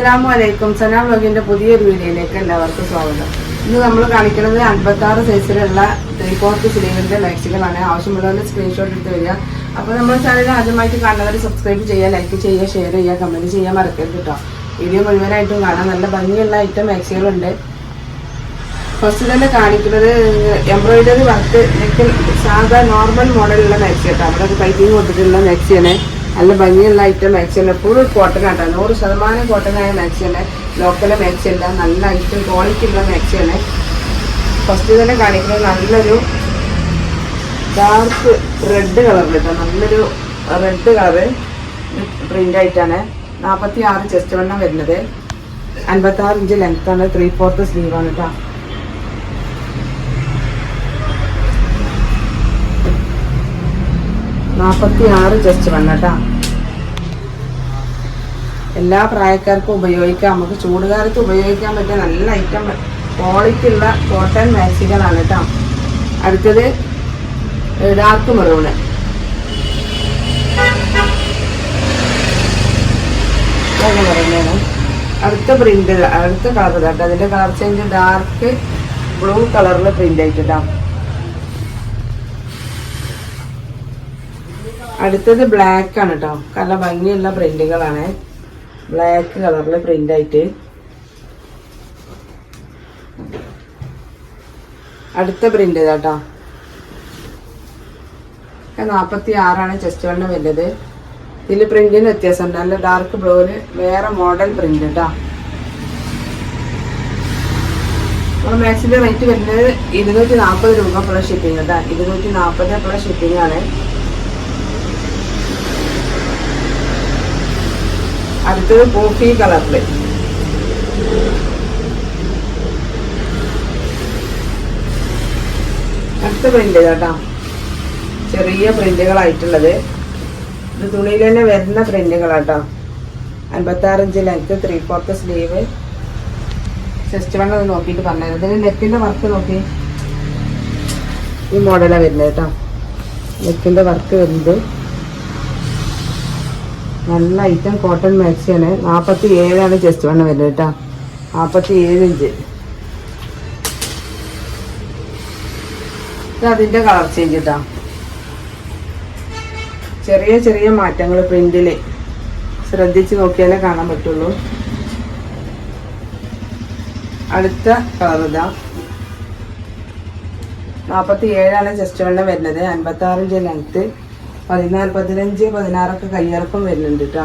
അസ്സലാമലൈക്കും സന ബ്ലോഗിന്റെ പുതിയൊരു വീഡിയോയിലേക്ക് എല്ലാവർക്കും സ്വാഗതം. ഇന്ന് നമ്മൾ കാണിക്കുന്നത് അൻപത്തി ആറ് സൈസിലുള്ള ത്രീ ഫോർത്ത് സ്ലീവിന്റെ മാക്സികളാണ് ആവശ്യമുള്ളവരുടെ സ്ക്രീൻഷോട്ട് എടുത്ത് വരിക. അപ്പോൾ നമ്മുടെ ചാനൽ ആദ്യമായിട്ട് കാണുന്നവർ സബ്സ്ക്രൈബ് ചെയ്യുക ലൈക്ക് ചെയ്യുക ഷെയർ ചെയ്യുക കമന്റ് ചെയ്യാൻ മറക്കരുത് കേട്ടോ. വീഡിയോ മുഴുവനായിട്ടും കാണാം. നല്ല ഭംഗിയുള്ള ഐറ്റം മാക്സികളുണ്ട് ഫസ്റ്റ് തന്നെ കാണിക്കുന്നത് എംബ്രോയിഡറി വർക്ക് സാധാ നോർമൽ മോഡലുള്ള മാക്സി കേട്ടോ അവിടെ പൈപ്പിംഗ് കൊടുത്തിട്ടുള്ള മാക്സിയാണ് നല്ല ഭംഗിയുള്ള ഐറ്റം മാക്സിയാണ് ഫുൾ കോട്ടൺ ആട്ടോ. നൂറ് ശതമാനം കോട്ടൺ ആയ മാക്സിയാണ് ലോക്കൽ മാക്സിമല്ല നല്ല ഐറ്റം ക്വാളിറ്റി ഉള്ള മാക്സിയാണ് ഫസ്റ്റ് തന്നെ കാണിക്കുന്നത് നല്ലൊരു ഡാർക്ക് റെഡ് കളർ കേട്ടോ നല്ലൊരു റെഡ് കളർ പ്രിന്റ് ആയിട്ടാണ്. നാൽപ്പത്തി ആറ് ചെസ്റ്റ് വണ്ണം വരുന്നത്. അൻപത്തി ആറ് ഇഞ്ച് ലെങ്ത്താണ് ത്രീ ഫോർത്ത് സ്ലീവാണ് കേട്ടോ നാൽപ്പത്തി ആറ് ചെസ്റ്റ് വന്നട്ടാ എല്ലാ പ്രായക്കാർക്കും ഉപയോഗിക്കാം. നമുക്ക് ചൂടുകാലത്ത് ഉപയോഗിക്കാൻ പറ്റിയ നല്ല ഐറ്റം ക്വാളിറ്റി ഉള്ള കോട്ടൺ മാക്സികളാണ് കേട്ടോ. അടുത്തത് ഡാർക്ക് മെറൂണ് അടുത്ത പ്രിന്റ് അടുത്ത കളർ കേട്ടോ അതിന്റെ കളർ ചേഞ്ച് ഡാർക്ക് ബ്ലൂ കളറിൽ പ്രിന്റ് ആയിട്ടാ അടുത്തത് ബ്ലാക്ക് ആണ് കേട്ടോ നല്ല ഭംഗിയുള്ള പ്രിന്റുകളാണ് ബ്ലാക്ക് കളറിൽ പ്രിന്റ് ആയിട്ട്. അടുത്ത പ്രിന്റ് കേട്ടോ നാൽപ്പത്തി ആറാണ് ചെസ്റ്റ് വണ്ണം വരുന്നത് ഇതിൽ പ്രിന്റിന് വ്യത്യാസമുണ്ട്. നല്ല ഡാർക്ക് ബ്ലൂവിന് വേറെ മോഡൽ പ്രിന്റ് കേട്ടോ മാക്സിന്റെ റേറ്റ് വരുന്നത് ഇരുന്നൂറ്റി നാൽപ്പത് രൂപ പ്ലസ് ഷിപ്പിംഗ് കേട്ടോ ഇരുന്നൂറ്റി നാൽപ്പത് പ്ലസ് ഷിപ്പിംഗ് ആണ്. അടുത്തത് കോഫി കളറിൽ. അടുത്ത പ്രിന്റ് കേട്ടോ. ചെറിയ പ്രിന്റുകളായിട്ടുള്ളത് ഇത് തുണിയിൽ തന്നെ വരുന്ന പ്രിന്റുകളാട്ടോ അൻപത്തി ആറ് inch length three fourth sleeve chest വണ്ണം ഒന്ന് നോക്കിയിട്ട് പറഞ്ഞത് ഇതിന് നെക്കിന്റെ വർക്ക് നോക്കി. ഈ മോഡലാണ് വരുന്നത് കേട്ടോ. നെക്കിന്റെ വർക്ക് വരുന്നത്. നല്ല ഐറ്റം കോട്ടൺ മാക്സിയാണ് നാൽപ്പത്തി ഏഴാണ് ജസ്റ്റ് വണ്ണം വരുന്നത് കേട്ടോ. നാൽപ്പത്തി ഏഴ് ഇഞ്ച് അതിന്റെ കളർ ചേഞ്ച് കേട്ടോ ചെറിയ ചെറിയ മാറ്റങ്ങൾ പ്രിന്റിൽ ശ്രദ്ധിച്ച് നോക്കിയാലേ കാണാൻ പറ്റുള്ളൂ. അടുത്ത കളർ ഇതാ. നാൽപ്പത്തി ഏഴാണ് ചെസ്റ്റ് വെള്ളം വരുന്നത്. അൻപത്തി ആറ് ലെങ്ത്ത് പതിനാല് പതിനഞ്ച് പതിനാറൊക്കെ കയ്യിറക്കം വരുന്നുണ്ട് കേട്ടോ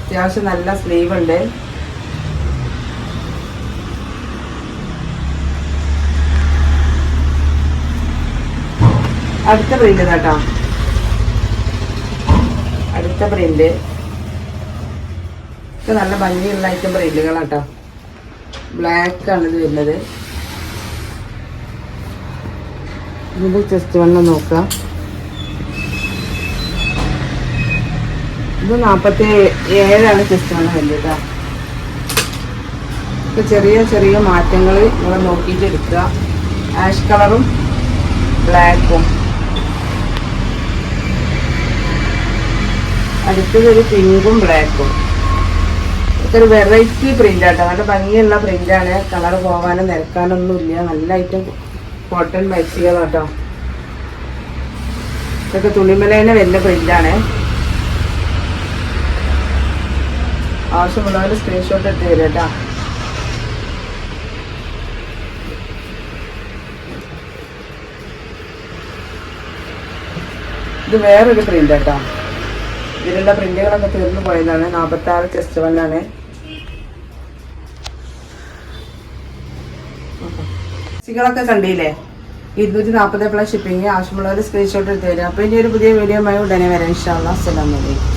അത്യാവശ്യം നല്ല സ്ലീവ് ഉണ്ട് അടുത്ത പ്രിന്റ് കേട്ടോ അടുത്ത പ്രിന്റ് ഇത് നല്ല ഭംഗിയുള്ള ഐറ്റം പ്രിന്റുകളാട്ടോ ബ്ലാക്ക് ആണ് ഇത് വരുന്നത്. ഇതിന്റെ ചെസ്റ്റ് വണ്ണം നോക്കാം. ഇത് നാൽപ്പത്തി ഏഴാണ് സിസ്റ്ററിന് വണ്ണം ഇപ്പം ചെറിയ ചെറിയ മാറ്റങ്ങൾ നിങ്ങൾ നോക്കിയിട്ട് എടുക്കുക ആഷ് കളറും ബ്ലാക്കും. അടുത്തത് ഒരു പിങ്കും ബ്ലാക്കും. ഇതൊരു വെറൈറ്റി പ്രിന്റ് ആട്ടോ നല്ല ഭംഗിയുള്ള പ്രിന്റാണ് കളർ പോകാനും നിരക്കാനൊന്നും ഇല്ല. നല്ല ഐറ്റം കോട്ടൺ മാക്സികളാട്ടോ ഇതൊക്കെ തുണിമലേനെ വരുന്ന പ്രിന്റാണ്. ആവശ്യമുള്ളവർ സ്ക്രീൻഷോട്ട് എടുത്ത് തരാം കേട്ടോ. ഇത് വേറൊരു പ്രിന്റ് കേട്ടോ. ഇതിലുള്ള പ്രിന്റുകളൊക്കെ തീർന്നു പോയതാണ്. നാൽപ്പത്തി ആറ് ചെസ്റ്റ് വണ്ണാണ് സികളൊക്കെ കണ്ടില്ലേ? ഇരുന്നൂറ്റി നാൽപ്പത് പ്ലസ് ഷിപ്പിംഗ് ആവശ്യമുള്ളവർ സ്ക്രീൻഷോട്ട് എടുത്ത് തരും അപ്പോൾ ഇനി ഒരു പുതിയ വീഡിയോ ഉടനെ വരാം. ഇൻഷാല്ലാ അസ്സലാമലൈക്കും